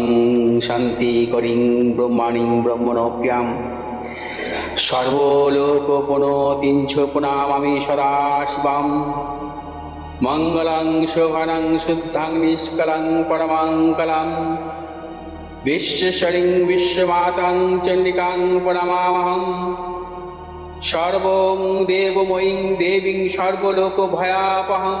শান্তিং শান্তিকরিং ব্রহ্মাণিং ব্রহ্মণভ্যাম সর্বলোকপণতিঞ্ছোপনামামি সদা শিবাম মঙ্গলাং শোভানাং শুদ্ধাং নিষ্কলাং পরমাঙ্কলাম বিশ্বশরিং বিশ্বমাতাং চণ্ডিকাং পরমামহম সর্বং দেবময়ীং দেবীং সর্বলোকভয়াপহম।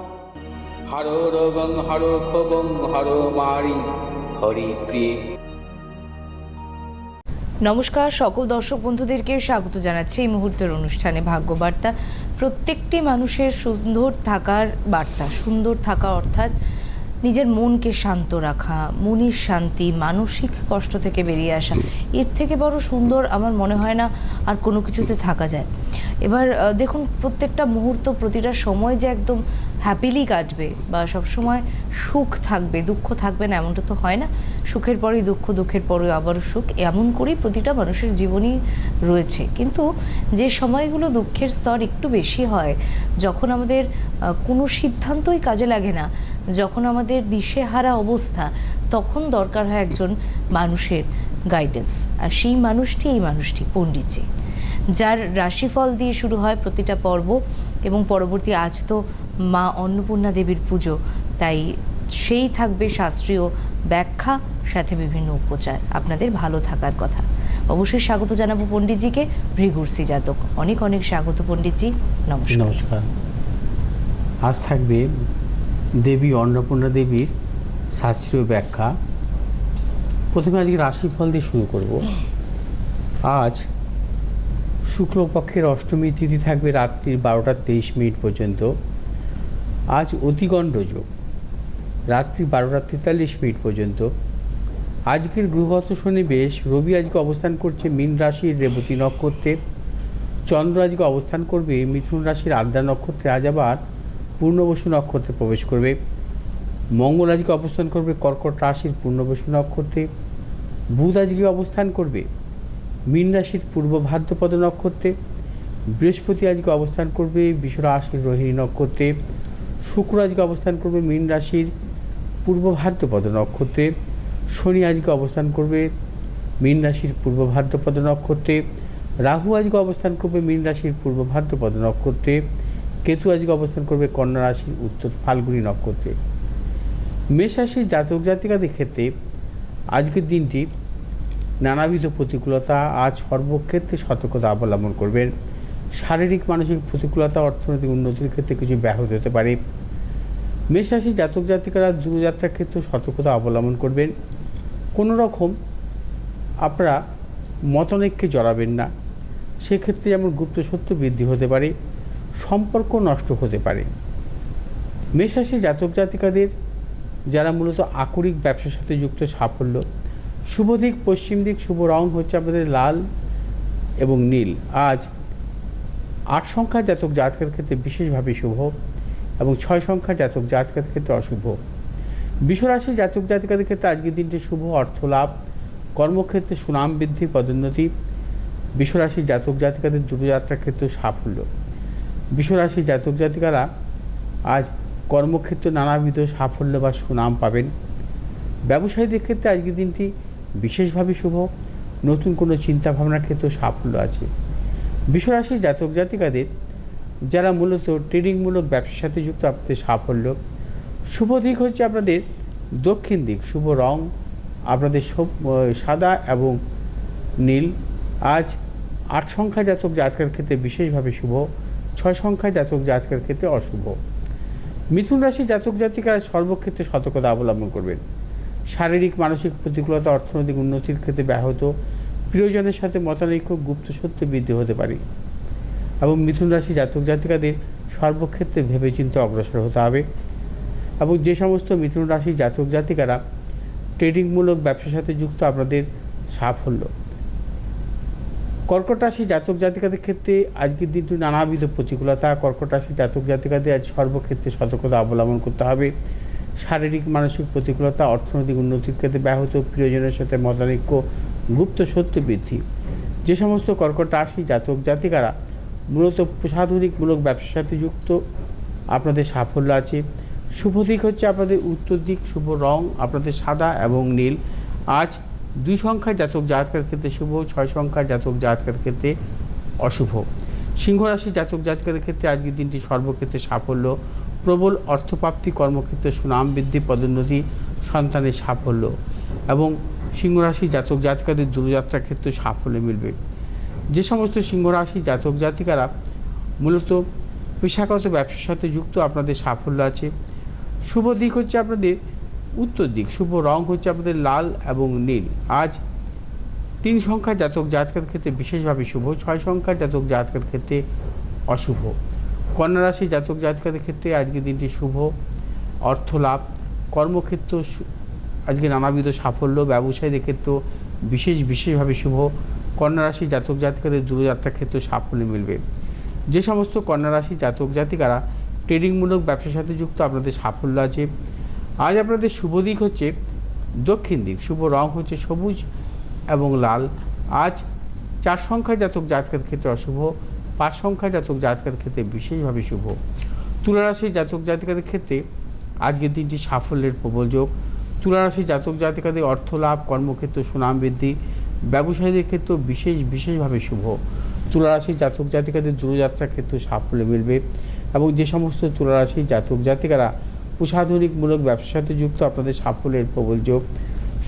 হর রোগং হর ক্ষোভং, হর মারি, হরি প্রিয়ে। নমস্কার, সকল দর্শক বন্ধুদেরকে স্বাগত জানাচ্ছি এই মুহূর্তের অনুষ্ঠানে ভাগ্যবার্তা। প্রত্যেকটি মানুষের সুন্দর থাকার বার্তা, সুন্দর থাকা অর্থাৎ নিজের মনকে শান্ত রাখা, মনের শান্তি, মানসিক কষ্ট থেকে বেরিয়ে আসা, এর থেকে বড় সুন্দর আমার মনে হয় না আর কোনো কিছুতে থাকা যায়। এবার দেখুন, প্রত্যেকটা মুহূর্ত, প্রতিটা সময় যে একদম হ্যাপিলি কাটবে বা সব সময় সুখ থাকবে, দুঃখ থাকবে না, এমনটা তো হয় না। সুখের পরেই দুঃখ, দুঃখের পরে আবারও সুখ, এমন করেই প্রতিটা মানুষের জীবনই রয়েছে। কিন্তু যে সময়গুলো দুঃখের স্তর একটু বেশি হয়, যখন আমাদের কোনো সিদ্ধান্তই কাজে লাগে না, যখন আমাদের দিশেহারা অবস্থা, তখন দরকার হয় একজন মানুষের গাইডেন্স আর সেই মানুষটি এই মানুষটি, পণ্ডিতজি। যার রাশিফল দিয়ে শুরু হয় প্রতিটা পর্ব এবং পরবর্তী আজ তো মা অন্নপূর্ণা দেবীর পুজো। তাই সেই থাকবে শাস্ত্রীয় ব্যাখ্যা, সাথে বিভিন্ন উপচার। আপনাদের ভালো থাকার কথা। অবশ্যই স্বাগত জানাব পণ্ডিতজিকে ভৃগুরসি জাতক। অনেক অনেক স্বাগত পণ্ডিতজি। নমস্কার। নমস্কার। আজ থাকবে দেবী অন্নপূর্ণা দেবীর শাস্ত্রীয় ব্যাখ্যা। প্রথমে আজকে রাশিফল দিয়ে শুরু করব। আজ শুক্লপক্ষের অষ্টমী তিথি থাকবে রাত্রির বারোটা তেইশ মিনিট পর্যন্ত। আজ অতিগণ্ড যোগ। রাত্রি বারোটা তেতাল্লিশ মিনিট পর্যন্ত। আজকের গ্রহগত সন্নিবেশ রবি আজকে অবস্থান করছে মীন রাশির রেবতী নক্ষত্রে। চন্দ্র আজকে অবস্থান করবে মিথুন রাশির আদ্রা নক্ষত্রে। আজ আবার পূর্ণবসু নক্ষত্রে প্রবেশ করবে। মঙ্গল আজকে অবস্থান করবে কর্কট রাশির পূর্ণবসু নক্ষত্রে। বুধ আজকে অবস্থান করবে মীন রাশির পূর্ব ভাদ্রপদ নক্ষত্রে। বৃহস্পতি আজকে অবস্থান করবে বিষ রাশির রোহিণী নক্ষত্রে। শুক্র আজকে অবস্থান করবে মীন রাশির পূর্ব ভাদ্রপদ নক্ষত্রে। শনি আজকে অবস্থান করবে মীন রাশির পূর্ব ভাদ্রপদ নক্ষত্রে। রাহু আজকে অবস্থান করবে মীন রাশির পূর্ব ভাদ্রপদ নক্ষত্রে। কেতু আজকে অবস্থান করবে কন্যা রাশির উত্তর ফাল্গুনি নক্ষত্রে। মেষ রাশির জাতক জাতিকাদের ক্ষেত্রে আজকের দিনটি নানাবিধ প্রতিকূলতা আজ সর্বক্ষেত্রে সতর্কতা অবলম্বন করবেন শারীরিক, মানসিক প্রতিকূলতা, অর্থনৈতিক উন্নতির ক্ষেত্রে কিছু ব্যাহত হতে পারে। মেষ রাশি জাতক জাতিকারা দূরযাত্রার ক্ষেত্রে সতর্কতা অবলম্বন করবেন। কোনো রকম আপনারা মতনৈক্যে জড়াবেন না। সেক্ষেত্রে যেমন গুপ্ত সত্য বৃদ্ধি হতে পারে, সম্পর্ক নষ্ট হতে পারে। মেষরাশি জাতক জাতিকাদের যারা মূলত আকরিক ব্যবসার সাথে যুক্ত সাফল্য শুভ দিক, পশ্চিম দিক, শুভ রং হচ্ছে আপনাদের লাল এবং নীল। আজ আট সংখ্যা জাতক জাতকের ক্ষেত্রে বিশেষভাবে শুভ এবং ছয় সংখ্যা জাতক জাতকের ক্ষেত্রে অশুভ। বিশ্বরাশি জাতক জাতিকাদের ক্ষেত্রে আজকের দিনটি শুভ অর্থ লাভ কর্মক্ষেত্রে সুনাম বৃদ্ধি, পদোন্নতি। বিশ্বরাশি জাতক জাতিকাদের দূরযাত্রার ক্ষেত্রে সাফল্য। বিশ্বরাশি জাতক জাতিকারা আজ কর্মক্ষেত্রে নানাবিধ সাফল্য বা সুনাম পাবেন। ব্যবসায়ীদের ক্ষেত্রে আজকের দিনটি বিশেষভাবে শুভ। নতুন কোনো চিন্তাভাবনার ক্ষেত্রে সাফল্য আছে। বিশ্বরাশি জাতক জাতিকাদের যারা মূলত ট্রেডিংমূলক ব্যবসার সাথে যুক্ত, আপনাদের সাফল্য। শুভ দিক হচ্ছে আপনাদের দক্ষিণ দিক, শুভ রং, আপনাদের সাদা এবং নীল। আজ আট সংখ্যা জাতক জাতকের ক্ষেত্রে বিশেষভাবে শুভ, ছয় সংখ্যা জাতক জাতকের ক্ষেত্রে অশুভ। মিথুন রাশি জাতক জাতিকারা সর্বক্ষেত্রে সতর্কতা অবলম্বন করবেন। শারীরিক, মানসিক প্রতিকূলতা, অর্থনৈতিক উন্নতির ক্ষেত্রে ব্যাহত। প্রিয়জনের সাথে মতানৈক্য, গুপ্ত সত্য বৃদ্ধি হতে পারে। এবং মিথুন রাশি জাতক জাতিকাদের সর্বক্ষেত্রে ভেবেচিন্তে অগ্রসর হতে হবে। এবং যে সমস্ত মিথুন রাশি জাতক জাতিকারা ট্রেডিংমূলক ব্যবসার সাথে যুক্ত, আপনাদের সাফল্য। কর্কট রাশি জাতক জাতিকাদের ক্ষেত্রে আজকের দিনটি নানাবিধ প্রতিকূলতা। কর্কট রাশি জাতক জাতিকাদের আজ সর্বক্ষেত্রে সতর্কতা অবলম্বন করতে হবে। শারীরিক, মানসিক প্রতিকূলতা, অর্থনৈতিক উন্নতির ক্ষেত্রে ব্যাহত প্রিয়জনের সাথে মতানৈক্য, গুপ্ত সত্য বৃদ্ধি। যে সমস্ত কর্কট রাশি, জাতক, জাতিকারা মূলত প্রসাধনিকমূলক ব্যবসার সাথে যুক্ত, আপনাদের সাফল্য আছে। শুভ দিক হচ্ছে আপনাদের উত্তর দিক, শুভ রং আপনাদের সাদা এবং নীল। আজ দুই সংখ্যার জাতক, জাতকের ক্ষেত্রে শুভ, ছয় সংখ্যার জাতক, জাতকের ক্ষেত্রে অশুভ। সিংহ রাশি, জাতক, জাতকের ক্ষেত্রে আজকের দিনটি সর্বক্ষেত্রে সাফল্য। প্রবল অর্থপ্রাপ্তি কর্মক্ষেত্রে সুনাম বৃদ্ধি, পদোন্নতি, সন্তানের সাফল্য এবং সিংহরাশি জাতক জাতিকাদের দূরযাত্রার ক্ষেত্রে সাফল্য মিলবে। যে সমস্ত সিংহরাশি জাতক জাতিকারা মূলত পেশাগত ব্যবসার সাথে যুক্ত, আপনাদের সাফল্য আছে। শুভ দিক হচ্ছে আপনাদের উত্তর দিক, শুভ রং হচ্ছে আপনাদের লাল এবং নীল। আজ তিন সংখ্যার জাতক জাতকের ক্ষেত্রে বিশেষভাবে শুভ, ছয় সংখ্যার জাতক জাতকের ক্ষেত্রে অশুভ। কন্যা রাশি জাতক জাতকের ক্ষেত্রে আজকের দিনটি শুভ। অর্থ লাভ, কর্মক্ষেত্র আজকে নানাবিধ সাফল্য, ব্যবসায়ীদের ক্ষেত্রেও বিশেষ বিশেষভাবে শুভ। কন্যা রাশি জাতক জাতিকাদের দূরযাত্রার ক্ষেত্রে সাফল্য মিলবে। যে সমস্ত কন্যা রাশি জাতক জাতিকারা ট্রেডিংমূলক ব্যবসার সাথে যুক্ত, আপনাদের সাফল্য আছে। আজ আপনাদের শুভ দিক হচ্ছে দক্ষিণ দিক, শুভ রং হচ্ছে সবুজ এবং লাল। আজ চার সংখ্যা জাতক জাতকের ক্ষেত্রে অশুভ। পাঁচ সংখ্যা জাতক জাতকের ক্ষেত্রে বিশেষভাবে শুভ। তুলারাশি জাতক জাতিকাদের ক্ষেত্রে আজকের দিনটি সাফল্যের প্রবল যোগ। তুলারাশি জাতক জাতিকাদের অর্থ লাভ কর্মক্ষেত্র সুনাম বৃদ্ধি, ব্যবসায়ীদের ক্ষেত্রেও বিশেষ বিশেষভাবে শুভ। তুলারাশি জাতক জাতিকাদের দূরযাত্রার ক্ষেত্রে সাফল্য মিলবে এবং যে সমস্ত তুলারাশি জাতক জাতিকারা প্রসাধনিকমূলক ব্যবসার সাথে যুক্ত, আপনাদের সাফল্যের প্রবল যোগ।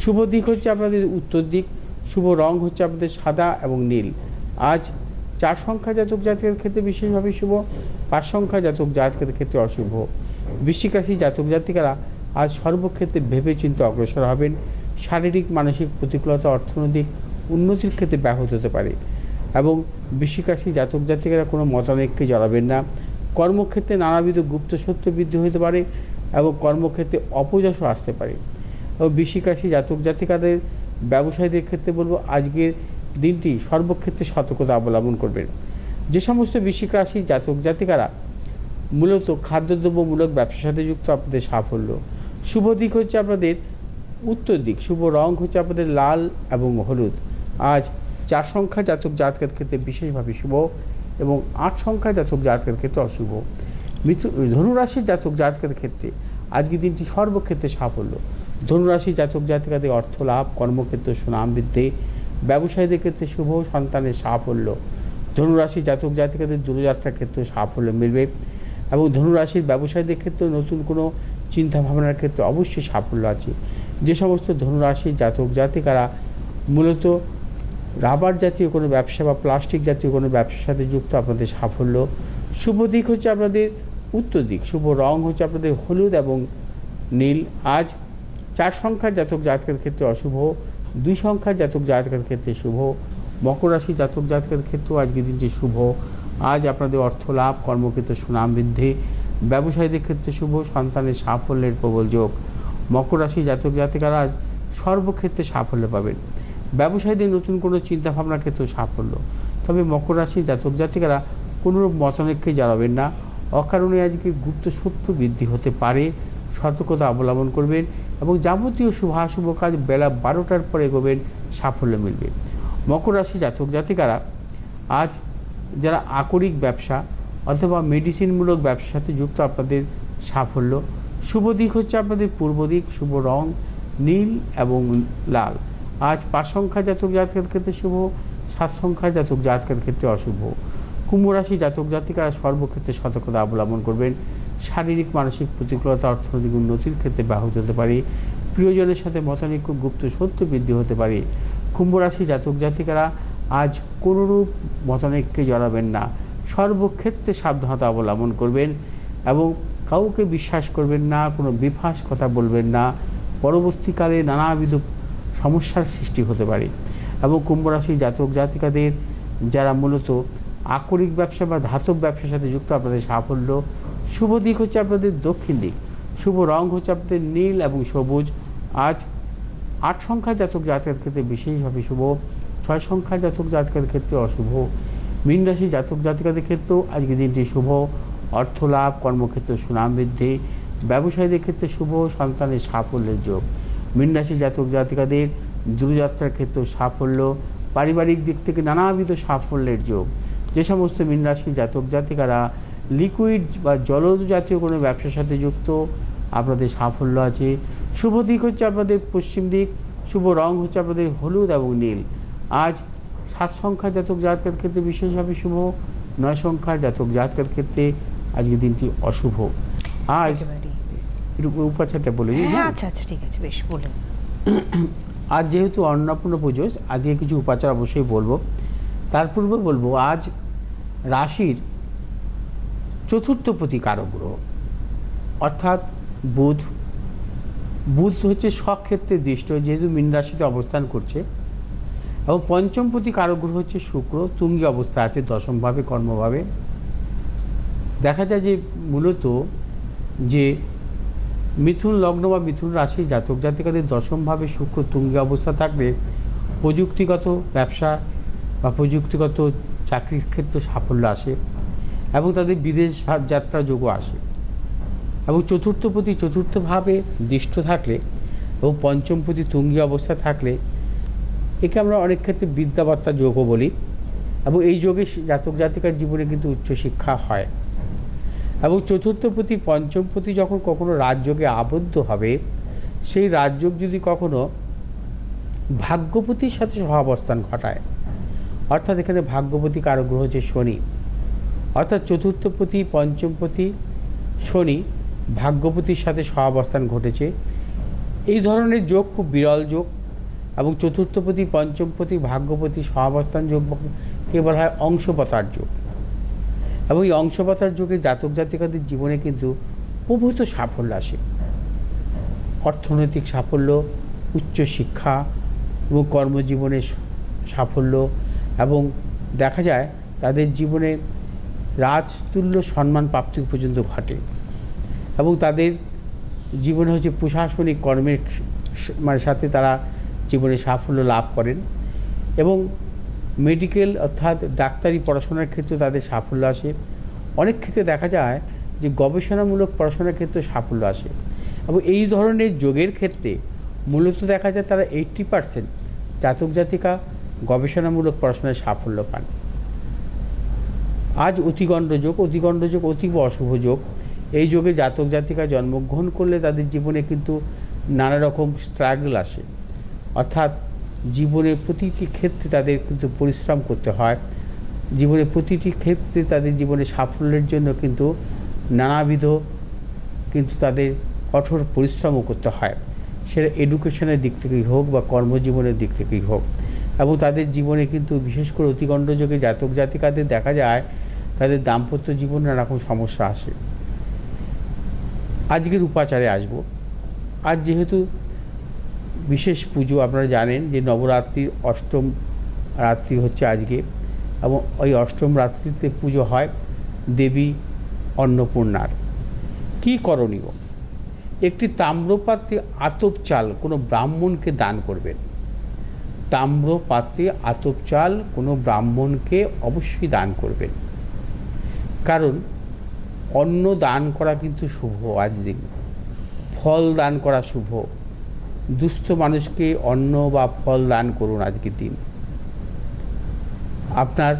শুভ দিক হচ্ছে আপনাদের উত্তর দিক, শুভ রং হচ্ছে আপনাদের সাদা এবং নীল। আজ চার সংখ্যা জাতক জাতকের ক্ষেত্রে বিশেষভাবে শুভ, পাঁচ সংখ্যা জাতক জাতকের ক্ষেত্রে অশুভ। বৃশ্চিক রাশি জাতক জাতিকারা আজ সর্বক্ষেত্রে ভেবে চিন্তে অগ্রসর হবেন। শারীরিক, মানসিক প্রতিকূলতা, অর্থনৈতিক উন্নতির ক্ষেত্রে ব্যাহত হতে পারে এবং বৃশ্চিক রাশি জাতক জাতিকারা কোনো মতানৈক্যে জড়াবেন না। কর্মক্ষেত্রে নানাবিধ গুপ্ত সত্য বৃদ্ধি হতে পারে এবং কর্মক্ষেত্রে অপযশও আসতে পারে। এবং বৃশ্চিক রাশি জাতক জাতিকাদের ব্যবসায়ীদের ক্ষেত্রে বলব, আজকের দিনটি সর্বক্ষেত্রে সতর্কতা অবলম্বন করবেন। যে সমস্ত বৃশ্চিক রাশি জাতক জাতিকারা মূলত খাদ্যদ্রব্যমূলক ব্যবসার সাথে যুক্ত আপনাদের সাফল্য। শুভ দিক হচ্ছে আপনাদের উত্তর দিক, শুভ রং হচ্ছে আপনাদের লাল এবং হলুদ। আজ চার সংখ্যা জাতক জাতকের ক্ষেত্রে বিশেষভাবে শুভ এবং আট সংখ্যা জাতক জাতকের ক্ষেত্রে অশুভ। মিথু ধনুরাশির জাতক জাতকের ক্ষেত্রে আজকের দিনটি সর্বক্ষেত্রে সাফল্য। ধনুরাশি জাতক জাতিকাদের অর্থ লাভ কর্মক্ষেত্র সুনাম বৃদ্ধি ব্যবসায়ীদের ক্ষেত্রে শুভ, সন্তানের সাফল্য। ধনুরাশি জাতক জাতিকাদের দূরযাত্রার ক্ষেত্রে সাফল্য মিলবে এবং ধনুরাশির ব্যবসায়ীদের ক্ষেত্রে নতুন কোনো চিন্তা ভাবনার ক্ষেত্রে অবশ্যই সাফল্য আছে। যে সমস্ত ধনুরাশি জাতক জাতিকারা মূলত রাবার জাতীয় কোনো ব্যবসা বা প্লাস্টিক জাতীয় কোনো ব্যবসার সাথে যুক্ত, আপনাদের সাফল্য। শুভ দিক হচ্ছে আপনাদের উত্তর দিক। শুভ রং হচ্ছে আপনাদের হলুদ এবং নীল। আজ চার সংখ্যার জাতক জাতকের ক্ষেত্রে অশুভ। দুই সংখ্যার জাতক জাতকের ক্ষেত্রে শুভ, মকর রাশি জাতক জাতকের ক্ষেত্রেও আজকে দিনটি শুভ। আজ আপনাদের অর্থ লাভ, কর্মক্ষেত্রে সুনাম বৃদ্ধি, ব্যবসায়ীদের ক্ষেত্রে শুভ, সন্তানের সাফল্যের প্রবল যোগ। মকর রাশি জাতক জাতিকারা আজ সর্বক্ষেত্রে সাফল্য পাবেন। ব্যবসায়ীদের নতুন কোনো চিন্তাভাবনার ক্ষেত্রেও সাফল্য। তবে মকর রাশি জাতক জাতিকারা কোনোরূপ মতনৈক্যে জানাবেন না। অকারণে আজকে গুপ্ত সত্য বৃদ্ধি হতে পারে। সতর্কতা অবলম্বন করবেন এবং যাবতীয় শুভাশুভ কাজ বেলা বারোটার পরে এগোবেন, সাফল্য মিলবে। মকর রাশি জাতক জাতিকারা, আজ যারা আকরিক ব্যবসা অথবা মেডিসিনমূলক ব্যবসার সাথে যুক্ত আপনাদের সাফল্য। শুভ দিক হচ্ছে আপনাদের পূর্ব দিক, শুভ রং, নীল এবং লাল। আজ পাঁচ সংখ্যা জাতক জাতকের ক্ষেত্রে শুভ, সাত সংখ্যার জাতক জাতকের ক্ষেত্রে অশুভ। কুম্ভ রাশি জাতক জাতিকারা সর্বক্ষেত্রে সতর্কতা অবলম্বন করবেন। শারীরিক, মানসিক প্রতিকূলতা অর্থনৈতিক উন্নতির ক্ষেত্রে ব্যাহত হতে পারে। প্রিয়জনের সাথে মতানৈক্য, গুপ্ত সত্য বৃদ্ধি হতে পারে। কুম্ভ রাশি জাতক জাতিকারা আজ কোনোরূপ মতানৈক্যে জড়াবেন না। সর্বক্ষেত্রে সাবধানতা অবলম্বন করবেন এবং কাউকে বিশ্বাস করবেন না, কোনো বিফাস কথা বলবেন না। পরবর্তীকালে নানাবিধ সমস্যার সৃষ্টি হতে পারে এবং কুম্ভ রাশি জাতক জাতিকাদের, যারা মূলত আকরিক ব্যবসা বা ধাতব ব্যবসার সাথে যুক্ত, আপনাদের সাফল্য শুভ দিক হচ্ছে আপনাদের দক্ষিণ দিক। শুভ রং হচ্ছে আপনাদের নীল এবং সবুজ। আজ আট সংখ্যার জাতক জাতকের ক্ষেত্রে বিশেষভাবে শুভ, ছয় সংখ্যার জাতক জাতকের ক্ষেত্রে অশুভ, মীন রাশি জাতক জাতিকাদের ক্ষেত্রেও আজকে দিনটি শুভ। অর্থ লাভ কর্মক্ষেত্রে সুনাম বৃদ্ধি, ব্যবসায়ীদের ক্ষেত্রে শুভ, সন্তানের সাফল্যের যোগ। মীন রাশি জাতক জাতিকাদের দূরযাত্রার ক্ষেত্রেও সাফল্য, পারিবারিক দিক থেকে নানাবিধ সাফল্যের যোগ। যে সমস্ত মীন রাশি জাতক জাতিকারা লিকুইড বা জলজ জাতীয় কোনো ব্যবসার সাথে যুক্ত আপনাদের সাফল্য আছে। শুভ দিক হচ্ছে আপনাদের পশ্চিম দিক শুভ রং হচ্ছে আপনাদের হলুদ এবং নীল। আজ সাত সংখ্যার জাতক জাতকের ক্ষেত্রে বিশেষভাবে শুভ নয় সংখ্যার জাতক জাতকের ক্ষেত্রে আজকে দিনটি অশুভ। আজ। উপাচারটা বলে হ্যাঁ হ্যাঁ? আচ্ছা আচ্ছা ঠিক আছে বেশ বলুন। আজ যেহেতু অন্নপূর্ণ পুজো আজকে কিছু উপাচার অবশ্যই বলব। তার পূর্বে বলব আজ রাশির চতুর্থপতি কারক গ্রহ অর্থাৎ বুধ। বুধ হচ্ছে স্বক্ষেত্রে দৃষ্ট, যেহেতু মীন রাশিতে অবস্থান করছে। এবং পঞ্চমপতি কারক গ্রহ হচ্ছে শুক্র, তুঙ্গি অবস্থা আছে দশমভাবে, কর্মভাবে। দেখা যায় যে মূলত যে মিথুন লগ্ন বা মিথুন রাশি জাতক জাতিকাদের দশমভাবে শুক্র, তুঙ্গি অবস্থা থাকলে প্রযুক্তিগত ব্যবসা বা প্রযুক্তিগত চাকরির ক্ষেত্রে সাফল্য আসে। এবং তাদের বিদেশ যাত্রা যোগও আসে। এবং চতুর্থ প্রতি চতুর্থভাবে দৃষ্ট থাকলে এবং পঞ্চম প্রতি তুঙ্গি অবস্থা থাকলে একে আমরা অনেক ক্ষেত্রে বিদ্যাবার্তা যোগও বলি এবং এই যোগে জাতক জাতিকার জীবনে কিন্তু উচ্চশিক্ষা হয়। এবং চতুর্থ প্রতি পঞ্চম প্রতি যখন কখনো রাজযোগে আবদ্ধ হবে, সেই রাজযোগ যদি কখনো ভাগ্যপতির সাথে সহাবস্থান ঘটায়, অর্থাৎ এখানে ভাগ্যপতি কারও গ্রহ হচ্ছে শনি অর্থাৎ চতুর্থপতি পঞ্চমপতি শনি ভাগ্যপতির সাথে সহাবস্থান ঘটেছে। এই ধরনের যোগ খুব বিরল যোগ এবং চতুর্থপতি পঞ্চমপতি ভাগ্যপতি সহাবস্থান যোগ কে বলা হয় অংশপতার যোগ। এবং এই অংশপতার যুগে জাতক জাতিকাদের জীবনে কিন্তু প্রভূত সাফল্য আসে। অর্থনৈতিক সাফল্য উচ্চশিক্ষা এবং কর্মজীবনে সাফল্য এবং দেখা যায় তাদের জীবনে রাজতুল্য সম্মান প্রাপ্তি পর্যন্ত ঘটে। এবং তাদের জীবনে হচ্ছে প্রশাসনিক কর্মের মানে সাথে তারা জীবনে সাফল্য লাভ করেন এবং মেডিকেল অর্থাৎ ডাক্তারি পড়াশোনার ক্ষেত্রে তাদের সাফল্য আসে। অনেক ক্ষেত্রে দেখা যায় যে গবেষণামূলক পড়াশোনার ক্ষেত্রে সাফল্য আসে। এবং এই ধরনের যোগের ক্ষেত্রে মূলত দেখা যায় তারা এইট্টি পার্সেন্ট জাতক জাতিকা গবেষণামূলক পড়াশোনায় সাফল্য পান। আজ অতিগণ্ড যোগ অতিগণ্ড যোগ, অতীব অশুভ যোগ। এই যোগে জাতক জাতিকা জন্মগ্রহণ করলে তাদের জীবনে কিন্তু নানা রকম স্ট্রাগল আসে। অর্থাৎ জীবনের প্রতিটি ক্ষেত্রে তাদের কিন্তু পরিশ্রম করতে হয়। জীবনের প্রতিটি ক্ষেত্রে তাদের জীবনে সাফল্যের জন্য কিন্তু নানাবিধ কিন্তু তাদের কঠোর পরিশ্রমও করতে হয়। সেটা এডুকেশনের দিক থেকেই হোক বা কর্মজীবনের দিক থেকেই হোক। এবং তাদের জীবনে কিন্তু বিশেষ করে অতিগণ্ড যোগে জাতক জাতিকাদের দেখা যায় তাদের দাম্পত্য জীবনে নানা রকম সমস্যা আসে। আজকের উপাচারে আসব। আজ যেহেতু বিশেষ পুজো, আপনারা জানেন যে নবরাত্রির অষ্টম রাত্রি হচ্ছে আজকে এবং ওই অষ্টম রাত্রিতে পুজো হয় দেবী অন্নপূর্ণার। কী করণীয়? একটি তাম্রপাত্রে আতপ চাল কোনো ব্রাহ্মণকে দান করবেন। তাম্রপাত্রে আতপ চাল কোনো ব্রাহ্মণকে অবশ্যই দান করবেন। কারণ অন্ন দান করা কিন্তু শুভ আজ দিন। ফল দান করা শুভ। দুস্থ মানুষকে অন্ন বা ফল দান করুন আজকের দিন। আপনার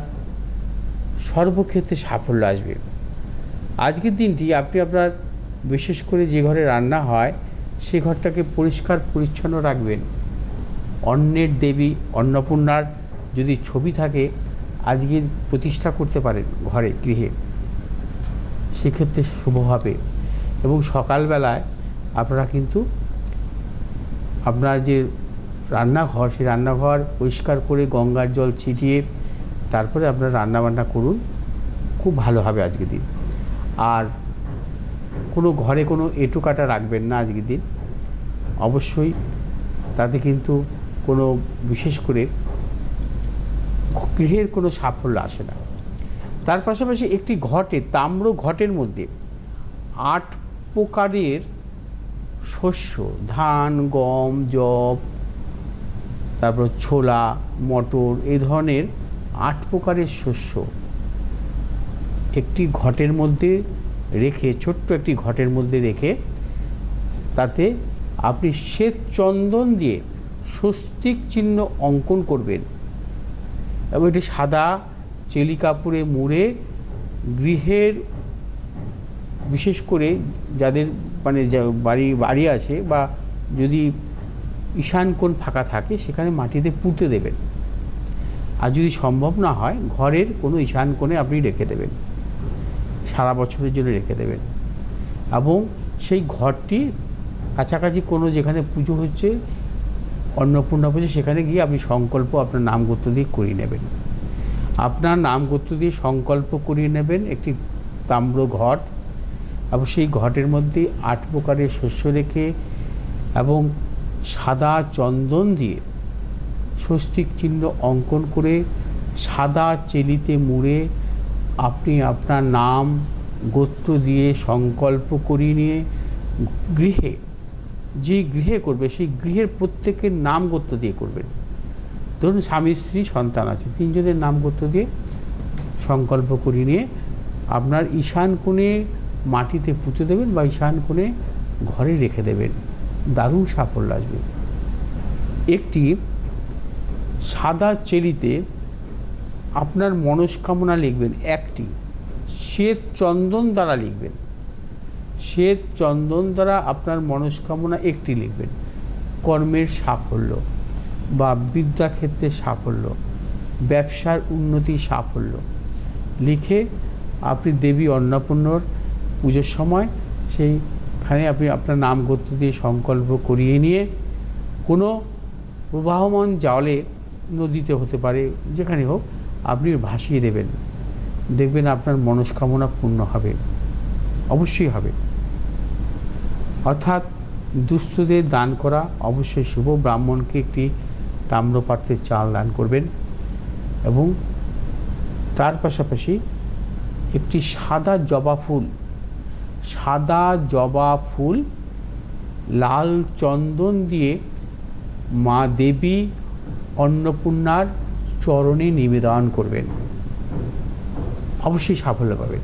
সর্বক্ষেত্রে সাফল্য আসবে। আজকের দিনটি আপনি আপনার বিশেষ করে যে ঘরে রান্না হয়, সে ঘরটাকে পরিষ্কার, পরিচ্ছন্ন রাখবেন। অন্নের দেবী, অন্নপূর্ণার যদি ছবি থাকে, আজকে প্রতিষ্ঠা করতে পারেন ঘরে, গৃহে। সেক্ষেত্রে শুভ হবে। এবং সকালবেলায় আপনারা কিন্তু আপনার যে রান্নাঘর, সেই রান্নাঘর পরিষ্কার করে গঙ্গার জল ছিটিয়ে তারপরে আপনারা রান্নাবান্না করুন। খুব ভালো হবে আজকের দিন। আর কোনো ঘরে কোনো এঁটো কাটা রাখবেন না আজকের দিন। অবশ্যই তাতে কিন্তু কোনো বিশেষ করে গৃহের কোনো সাফল্য আসে না। তার পাশাপাশি একটি ঘটে, তাম্র ঘটের মধ্যে। আট প্রকারের শস্য, ধান, গম জব তারপর ছোলা, মটর, এই ধরনের আট প্রকারের শস্য একটি ঘটের মধ্যে রেখে, ছোট্ট একটি ঘটের মধ্যে রেখে, তাতে আপনি শ্বেত চন্দন দিয়ে স্বস্তিক চিহ্ন অঙ্কন করবেন। এবং এটি সাদা চেলি কাপড়ে মুড়ে গৃহের, বিশেষ করে যাদের মানে বাড়ি বাড়ি আছে বা যদি ঈশান কোণ ফাঁকা থাকে, সেখানে মাটিতে পুঁতে দেবেন। আর যদি সম্ভব না হয়, ঘরের কোনো ঈশান কোণে আপনি রেখে দেবেন। সারা বছরের জন্য রেখে দেবেন। এবং সেই ঘরটি কাছাকাছি কোনো যেখানে পুজো হচ্ছে, অন্নপূর্ণা পুজো, সেখানে গিয়ে আপনি সংকল্প আপনার নাম গোত্র দিয়ে করিয়ে নেবেন। আপনার নাম গোত্র দিয়ে সংকল্প করিয়ে নেবেন একটি তাম্র ঘট। এবং সেই ঘটের মধ্যে আট প্রকারের শস্য রেখে এবং সাদা চন্দন দিয়ে স্বস্তিক চিহ্ন অঙ্কন করে সাদা চেলিতে মুড়ে আপনি আপনার নাম গোত্র দিয়ে সংকল্প করিয়ে নিয়ে গৃহে যে গৃহে করবে, সেই গৃহের প্রত্যেকের নাম গোত্র দিয়ে করবেন। ধরুন স্বামী, স্ত্রী, সন্তান আছে, তিনজনের নাম গোত্র দিয়ে সংকল্প করিয়ে নিয়ে আপনার ঈশান কোণে মাটিতে পুঁতে দেবেন বা ঈশান কোণে ঘরে রেখে দেবেন। দারুণ সাফল্য আসবে। একটি সাদা চেরিতে আপনার মনস্কামনা লিখবেন, একটি শ্বেত চন্দন দ্বারা লিখবেন। শ্বেত চন্দন দ্বারা আপনার মনস্কামনা একটি লিখবেন, কর্মের সাফল্য। বা বিদ্যাক্ষেত্রের সাফল্য, ব্যবসার উন্নতি সাফল্য। লিখে আপনি দেবী অন্নপূর্ণর পুজোর সময় সেইখানে আপনি আপনার নাম গোত্র দিয়ে সংকল্প করিয়ে নিয়ে কোনো প্রবাহমান জলে নদীতে হতে পারে, যেখানে হোক আপনি ভাসিয়ে দেবেন। দেখবেন আপনার মনস্কামনা পূর্ণ হবে, অবশ্যই হবে। অর্থাৎ দুস্থদের দান করা অবশ্যই শুভ। ব্রাহ্মণকে একটি তাম্রপাত্রের চাল দান করবেন এবং তার পাশাপাশি একটি সাদা জবা ফুল, সাদা জবা ফুল লাল চন্দন দিয়ে মা দেবী অন্নপূর্ণার চরণে নিবেদন করবেন। অবশ্যই সাফল্য পাবেন।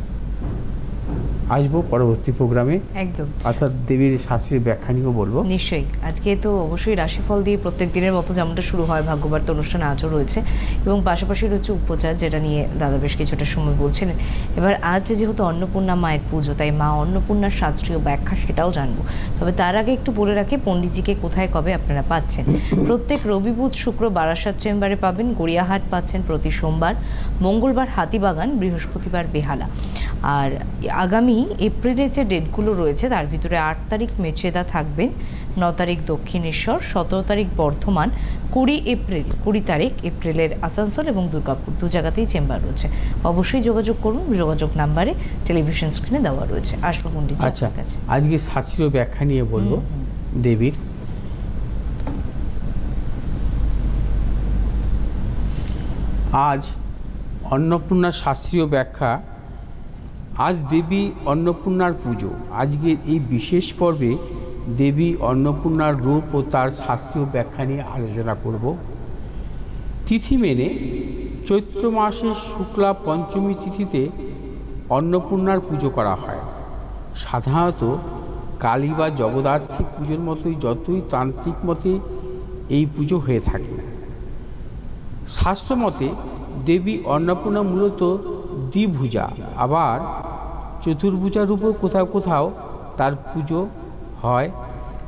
আসব পরবর্তী প্রোগ্রামে। একদম। অর্থাৎ দেবীর শাস্ত্রের ব্যাখ্যা নিয়েও বলব। নিশ্চয়ই। আজকে তো অবশ্যই রাশিফল দিয়ে প্রত্যেক দিনের মতো যেমনটা শুরু হয় ভাগ্যবার্তা অনুষ্ঠান আজও রয়েছে। এবং পাশাপাশি রয়েছে উপচার যেটা নিয়ে দাদা বেশ কিছুটা সময় বলছিলেন এবার আজ যেহেতু অন্নপূর্ণা মায়ের পুজো তাই মা অন্নপূর্ণার শাস্ত্রীয় ব্যাখ্যা সেটাও জানব। তবে তার আগে একটু বলে রাখি পণ্ডিতজিকে কোথায় কবে আপনারা পাচ্ছেন? প্রত্যেক রবি বুধ শুক্র বারাসাত চেম্বারে পাবেন গড়িয়াহাট পাচ্ছেন প্রতি সোমবার মঙ্গলবার হাতিবাগান বৃহস্পতিবার বেহালা। আর আগামী এপ্রিলে যে ডেটগুলো রয়েছে তার ভিতরে আট তারিখ মেচেদা থাকবেন ন তারিখ দক্ষিণেশ্বর সতেরো তারিখ বর্ধমান কুড়ি এপ্রিল কুড়ি তারিখ এপ্রিলের আসানসোল এবং দুর্গাপুর। দু জায়গাতেই চেম্বার রয়েছে। অবশ্যই যোগাযোগ করুন যোগাযোগ নাম্বারে টেলিভিশন স্ক্রিনে দেওয়া রয়েছে। আসব পণ্ডিত আচ্ছা আজকে শাস্ত্রীয় ব্যাখ্যা নিয়ে বলব দেবীর। আজ অন্নপূর্ণা শাস্ত্রীয় ব্যাখ্যা আজ দেবী অন্নপূর্ণার পুজো। আজকের এই বিশেষ পর্বে দেবী অন্নপূর্ণার রূপ ও তার শাস্ত্রীয় ব্যাখ্যা নিয়ে আলোচনা করব। তিথি মেনে চৈত্র মাসের শুক্লা পঞ্চমী তিথিতে অন্নপূর্ণার পুজো করা হয়। সাধারণত কালী বা জগদ্ধার্থী পুজোর মতোই যতই তান্ত্রিক মতে এই পুজো হয়ে থাকে। শাস্ত্রমতে দেবী অন্নপূর্ণা মূলত দ্বিভুজা, আবার চতুর্ভুজা রূপেও কোথাও কোথাও তার পুজো হয়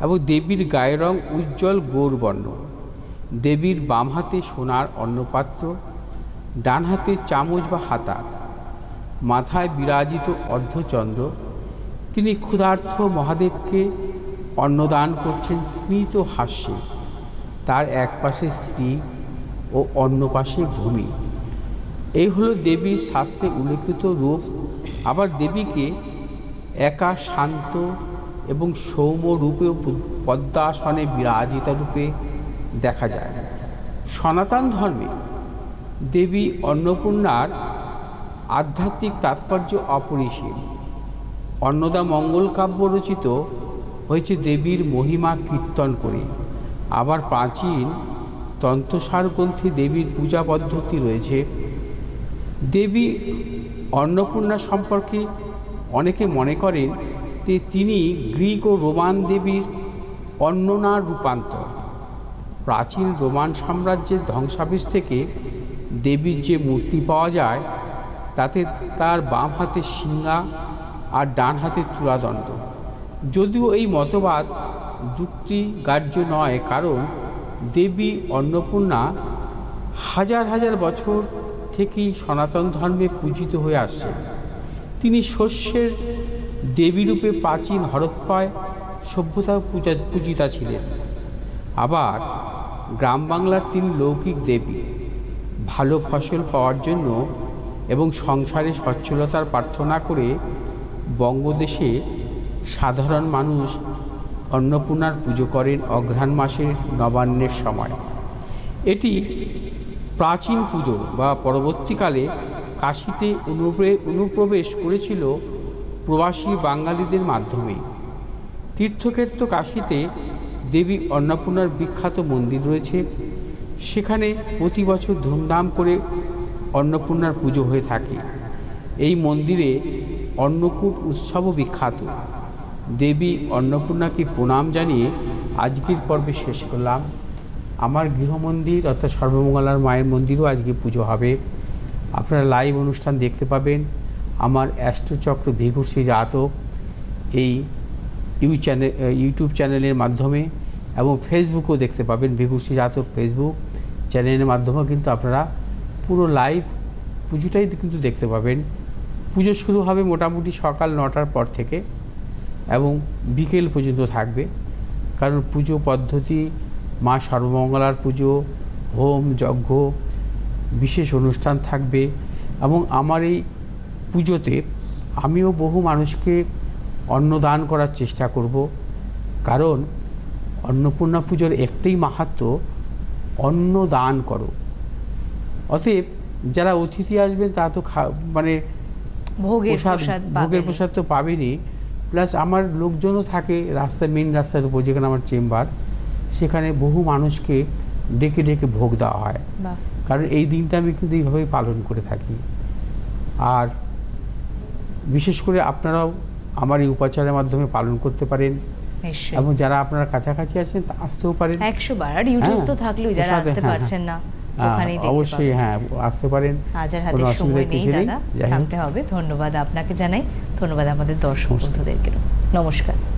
এবং দেবীর গায়ের রং উজ্জ্বল গৌরবর্ণ। দেবীর বাম হাতে সোনার অন্নপাত্র, ডান হাতে চামচ বা হাতা, মাথায় বিরাজিত অর্ধচন্দ্র। তিনি ক্ষুধার্থ মহাদেবকে অন্নদান করছেন স্মিত হাস্যে। তার এক পাশে স্ত্রী ও অন্য পাশে ভূমি। এই হলো দেবীর শাস্ত্রে উল্লেখিত রূপ আবার দেবীকে একা শান্ত এবং সৌম্য রূপেও পদ্মাসনে বিরাজিতা রূপে দেখা যায়। সনাতন ধর্মে দেবী অন্নপূর্ণার আধ্যাত্মিক তাৎপর্য অপরিসীম। অন্নদা মঙ্গল কাব্য রচিত হয়েছে দেবীর মহিমা কীর্তন করে। আবার প্রাচীন তন্ত্রসার গ্রন্থে দেবীর পূজা পদ্ধতি রয়েছে। দেবী অন্নপূর্ণা সম্পর্কে অনেকে মনে করেন যে তিনি গ্রিক ও রোমান দেবীর অন্ননার রূপান্তর। প্রাচীন রোমান সাম্রাজ্যের ধ্বংসাবেশ থেকে দেবীর যে মূর্তি পাওয়া যায়, তাতে তার বাম হাতে সিংহা আর ডান হাতে তুলাদণ্ড যদিও এই মতবাদ যুক্তিগ্রাহ্য নয়, কারণ দেবী অন্নপূর্ণা হাজার হাজার বছর থেকেই সনাতন ধর্মে পূজিত হয়ে আসছে তিনি শস্যের দেবীরূপে প্রাচীন হরপ্পায় সভ্যতা পূজা পূজিতা ছিলেন। আবার গ্রাম বাংলার তিনি লৌকিক দেবী। ভালো ফসল পাওয়ার জন্য এবং সংসারে সচ্ছলতার প্রার্থনা করে বঙ্গদেশে সাধারণ মানুষ অন্নপূর্ণার পুজো করেন অঘ্রাণ মাসের নবান্নের সময়। এটি প্রাচীন পুজো বা পরবর্তীকালে কাশিতে অনুপ্রে, অনুপ্রবেশ করেছিল প্রবাসী বাঙালিদের মাধ্যমে। তীর্থক্ষেত্র কাশিতে দেবী অন্নপূর্ণার বিখ্যাত মন্দির রয়েছে। সেখানে প্রতি বছর ধুমধাম করে অন্নপূর্ণার পুজো হয়ে থাকে। এই মন্দিরে অন্নকূট উৎসবও বিখ্যাত। দেবী অন্নপূর্ণাকে প্রণাম জানিয়ে আজকের পর্বে শেষ করলাম। আমার গৃহমন্দির অর্থাৎ সর্বমঙ্গলার মায়ের মন্দিরও আজকে পুজো হবে। আপনারা লাইভ অনুষ্ঠান দেখতে পাবেন। আমার অ্যাস্ট্রোচক্র ভিঘুশ্রী জাতক এই ইউ চ্যানেল ইউটিউব চ্যানেলের মাধ্যমে এবং ফেসবুকও দেখতে পাবেন ভিঘুশ্রী জাতক ফেসবুক চ্যানেলের মাধ্যমেও কিন্তু আপনারা পুরো লাইভ পুজোটাই কিন্তু দেখতে পাবেন। পুজো শুরু হবে মোটামুটি সকাল নটার পর থেকে এবং বিকেল পর্যন্ত থাকবে। কারণ পুজো পদ্ধতি মা সর্বমঙ্গলার পুজো হোম যজ্ঞ বিশেষ অনুষ্ঠান থাকবে এবং আমার এই পুজোতে আমিও বহু মানুষকে অন্নদান করার চেষ্টা করব। কারণ অন্নপূর্ণা পুজোর একটাই মাহাত্ম অন্ন দান করো। অতএব যারা অতিথি আসবেন তা তো খা মানে ভোগের প্রসাদ প্রসাদ ভোগের প্রসাদ তো পাবেনই। প্লাস আমার লোকজনও থাকে রাস্তা মেন রাস্তার উপর যেখানে আমার চেম্বার। সেখানে বহু মানুষকে ডেকে ডেকে ভোগ দেওয়া হয়। কারণ এই দিনটা আমি কিন্তু এইভাবেই পালন করে থাকি। আর বিশেষ করে আপনারাও আমার এই উপাচারের মাধ্যমে পালন করতে পারেন। এবং যারা আপনারা কাছাকাছি আছেন তা আসতেও পারেন। একশো বার। আর ইউটিউব হ্যাঁ, তো থাকলেই যারা আসতে হ্যাঁ, পারছেন না হ্যাঁ, ওখানেই দেখতে অবশ্যই হ্যাঁ আসতে পারেন। আজ আর হাতে সময় নেই দাদা থামতে হবে। ধন্যবাদ আপনাকে জানাই। ধন্যবাদ আমাদের দর্শক। বন্ধুদেরকে নমস্কার।